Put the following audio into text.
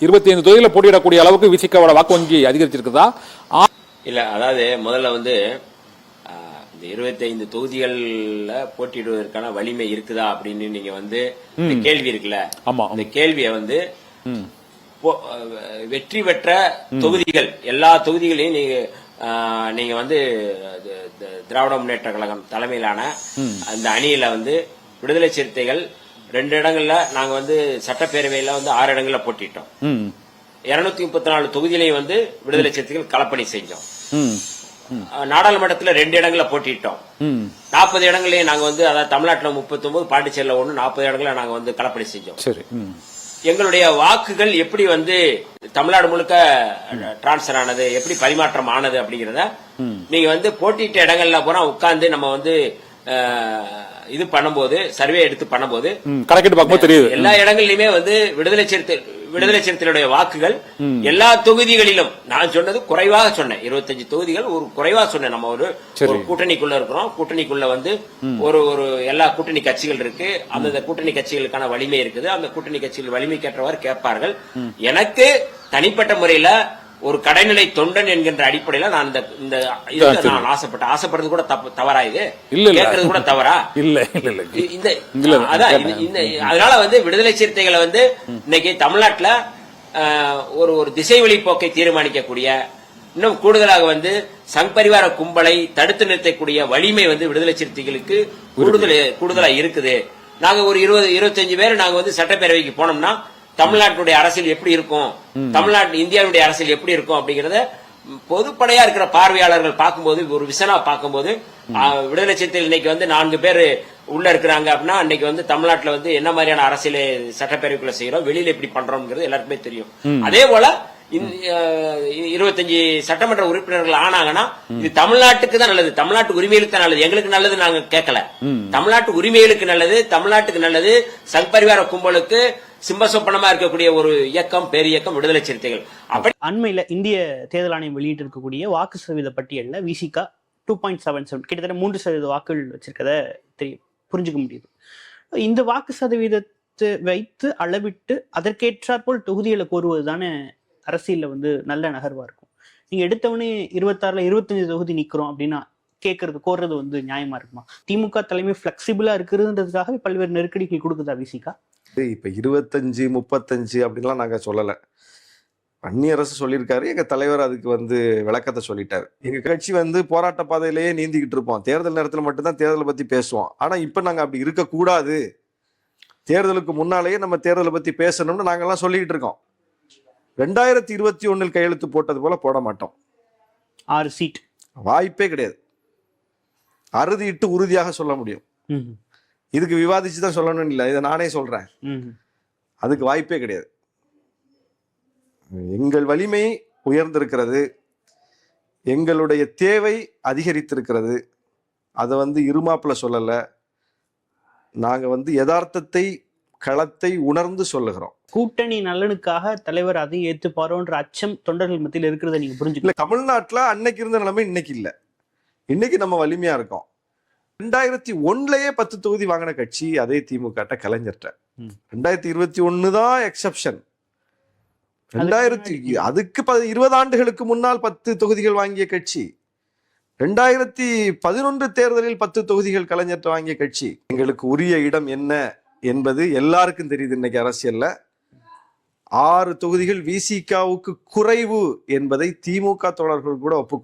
இருபத்தி ஐந்து தொகுதியில் போட்டியிடக்கூடிய அளவுக்கு விசிகாவோட வாக்கு வங்கி அதிகரிச்சிருக்குதா இல்ல அதாவது முதல்ல வந்து இந்த 25 தொகுதிகள்ல போட்டியிடுவதற்கான வலிமை இருக்குதா அப்படின்னு நீங்க வந்து கேள்வி இருக்குல்ல? ஆமா. இந்த கேள்வியை வந்து வெற்றி பெற்ற தொகுதிகள் எல்லா தொகுதிகளையும் நீங்க நீங்க வந்து திராவிட முன்னேற்ற கழகம் தலைமையிலான அந்த அணியில வந்து விடுதலை சிறுத்தைகள் ரெண்டு இடங்கள்ல நாங்க வந்து சட்டப்பேரவையில வந்து ஆறு இடங்கள்ல போட்டிட்டோம். இருநூத்தி முப்பத்தி நாலு தொகுதியிலையும் வந்து விடுதலை சிறுத்தைகள் களப்பணி செஞ்சோம். நாடாளுமன்றத்துல ரெண்டு இடங்கள்ல போட்டிட்டோம். நாற்பது இடங்களையும் நாங்க வந்து அதாவது தமிழ்நாட்டுல முப்பத்தி ஒன்பது பாண்டிச்சேரியில ஒண்ணு நாற்பது இடங்கள நாங்க வந்து களப்பணி செஞ்சோம். எங்களுடைய வாக்குகள் எப்படி வந்து தமிழ்நாடு முழுக்க டிரான்ஸ்பர் ஆனது எப்படி பரிமாற்றம் ஆனது அப்படிங்கறத நீங்க வந்து போட்டியிட்ட இடங்கள்ல பூரா உட்கார்ந்து நம்ம வந்து இது பண்ணும்போது சர்வே எடுத்து பண்ணும்போது கணக்கிட்டு பார்க்கும்போது தெரியுது. எல்லா இடங்கள்லயுமே வந்து விடுதலை சிறுத்தை விடுதலை சிறுத்தைகளுடைய வாக்குகள் எல்லா தொகுதிகளிலும் நான் சொன்னது குறைவாக சொன்னேன். 25 தொகுதிகள் ஒரு குறைவா சொன்னேன். நம்ம ஒரு கூட்டணிக்குள்ள இருக்கிறோம். கூட்டணிக்குள்ள வந்து ஒரு ஒரு எல்லா கூட்டணி கட்சிகள் இருக்கு. அந்தந்த கூட்டணி கட்சிகளுக்கான வலிமை இருக்குது. அந்த கூட்டணி கட்சிகள் வலிமைக்கேற்றவாறு கேட்பார்கள். எனக்கு தனிப்பட்ட முறையில ஒரு கடைநிலை தொண்டன் என்கின்ற அடிப்படையில நான் இந்த இந்த இதுக்கு. நான் ஆசைப்பட்டேன் ஆசைப்படுறது கூட தப்பு தவறா இது. கேட்கறது கூட தவறா இல்ல இல்ல இந்த அதான். இந்த- அதனால வந்து விடுதலை சிறுத்தைகளை வந்து இன்னைக்கு தமிழ்நாட்டுல ஒரு ஒரு திசை வழிப்போக்கை தீர்மானிக்கக்கூடிய இன்னும் கூடுதலாக வந்து சங் பரிவார கும்பலை தடுத்து நிறுத்தக்கூடிய வலிமை வந்து விடுதலை சிறுத்தைகளுக்கு கூடுதல் கூடுதலா இருக்குது நாங்க ஒரு இருபது இருபத்தஞ்சு பேர் நாங்க வந்து சட்டப்பேரவைக்கு போனோம்னா தமிழ்நாட்டுடைய அரசியல் எப்படி இருக்கும்? தமிழ்நாட்டு இந்தியாவுடைய அரசியல் எப்படி இருக்கும் அப்படிங்கறத பொதுப்படையா இருக்கிற பார்வையாளர்கள் பார்க்கும்போது ஒரு விசனா பார்க்கும்போது விடுதலை சிறுத்தைகள் இன்னைக்கு வந்து நான்கு பேர் உள்ள இருக்கிறாங்க அப்படின்னா இன்னைக்கு வந்து தமிழ்நாட்டுல வந்து என்ன மாதிரியான அரசியலை சட்டப்பேரவைக்குள்ள செய்யறோம் வெளியில எப்படி பண்றோம்ங்கிறது எல்லாருக்குமே தெரியும். அதே போல இருபத்தஞ்சு சட்டமன்ற உறுப்பினர்கள் ஆனாங்கன்னா இது தமிழ்நாட்டுக்கு தான் நல்லது. தமிழ்நாட்டு உரிமைகளுக்கு தான் நல்லது. எங்களுக்கு நல்லது நாங்க கேட்கல. தமிழ்நாட்டு உரிமைகளுக்கு நல்லது தமிழ்நாட்டுக்கு நல்லது சங் பரிவார கும்பலுக்கு சிம்பசொப்பனமா இருக்கக்கூடிய ஒரு இயக்கம் பேரியக்கம் விடுதலை சிறுத்தைகள். அப்படி அண்மையில இந்திய தேர்தல் ஆணையம் வெளியிட்டு இருக்கக்கூடிய வாக்கு சதவீத பட்டியல்ல Visika two point seven seven கிட்டத்தட்ட மூன்று சதவீத வாக்குகள் வச்சிருக்கத தெரியும் புரிஞ்சுக்க முடியுது. இந்த வாக்கு சதவீதத்தை வைத்து அளவிட்டு அதற்கேற்றாற்போல் தொகுதிகளை கோருவது தானே அரசியல்ல வந்து நல்ல நகர்வா இருக்கும். நீங்க எடுத்தவொடனே இருபத்தாறுல இருபத்தஞ்சு தொகுதி நிக்கிறோம் அப்படின்னா கேட்கறது கோர்றது வந்து நியாயமா இருக்குமா? திமுக தலைமை பிளெக்சிபிளா இருக்குதுன்றதுக்காக பல்வேறு நெருக்கடிகள் கொடுக்குதா விசிகா? இப்ப இருபத்தஞ்சு முப்பத்தஞ்சு அப்படின்லாம் நாங்க சொல்லல. அந்நிய அரசு சொல்லியிருக்காரு எங்க தலைவர் அதுக்கு வந்து விளக்கத்தை சொல்லிட்டாரு. எங்க கட்சி வந்து போராட்ட பாதையிலேயே நீந்திக்கிட்டு இருப்போம். தேர்தல் நேரத்துல மட்டும்தான் தேர்தலை பத்தி பேசுவோம். ஆனா இப்ப நாங்க அப்படி இருக்கக்கூடாது. தேர்தலுக்கு முன்னாலேயே நம்ம தேர்தலை பத்தி பேசணும்னு நாங்கெல்லாம் சொல்லிக்கிட்டு இருக்கோம். ரெண்டாயிரத்தி இருபத்தி ஒண்ணில் கையெழுத்து போட்டது போல போட மாட்டோம். ஆறு சீட். வாய்ப்பே கிடையாது. அறுதியிட்டு உறுதியாக சொல்ல முடியும். இதுக்கு விவாதிச்சு தான் சொல்லணும்னு இல்லை. இதை நானே சொல்றேன். அதுக்கு வாய்ப்பே கிடையாது. எங்கள் வலிமை உயர்ந்திருக்கிறது. எங்களுடைய தேவை அதிகரித்திருக்கிறது. அதை வந்து இருமாப்புல சொல்லலை. நாங்கள் வந்து யதார்த்தத்தை களத்தை உணர்ந்து சொல்லுகிறோம். கூட்டணி நலனுக்காக தலைவர் அதை ஏத்துப்பாரோன்ற அச்சம் தொண்டர்கள் மத்தியில் இருக்கிறத நீங்க இல்லை புரிஞ்சுக்கலாம் தமிழ்நாட்டில் அன்னைக்கு இருந்த நிலைமை இன்னைக்கு இல்லை. இன்னைக்கு நம்ம வலிமையா இருக்கோம். ரெண்டாயிரத்தி ஒன்னுலயே பத்து தொகுதி வாங்கின கட்சி அதே திமுக கலைஞர்கிட்ட. ரெண்டாயிரத்தி இருபத்தி ஒன்னு தான் எக்ஸப்ஷன் ரெண்டாயிரத்தி அதுக்கு ப இருபது ஆண்டுகளுக்கு முன்னால் பத்து தொகுதிகள் வாங்கிய கட்சி. ரெண்டாயிரத்தி பதினொன்று தேர்தலில் பத்து தொகுதிகள் கலைஞர்கிட்ட வாங்கிய கட்சி. எங்களுக்கு உரிய இடம் என்ன என்பது எல்லாருக்கும் தெரியுது இன்னைக்கு அரசியல்ல. ஆறு தொகுதிகள் விசிகாவுக்கு குறைவு என்பதை திமுக தோழர்கள் கூட ஒப்பு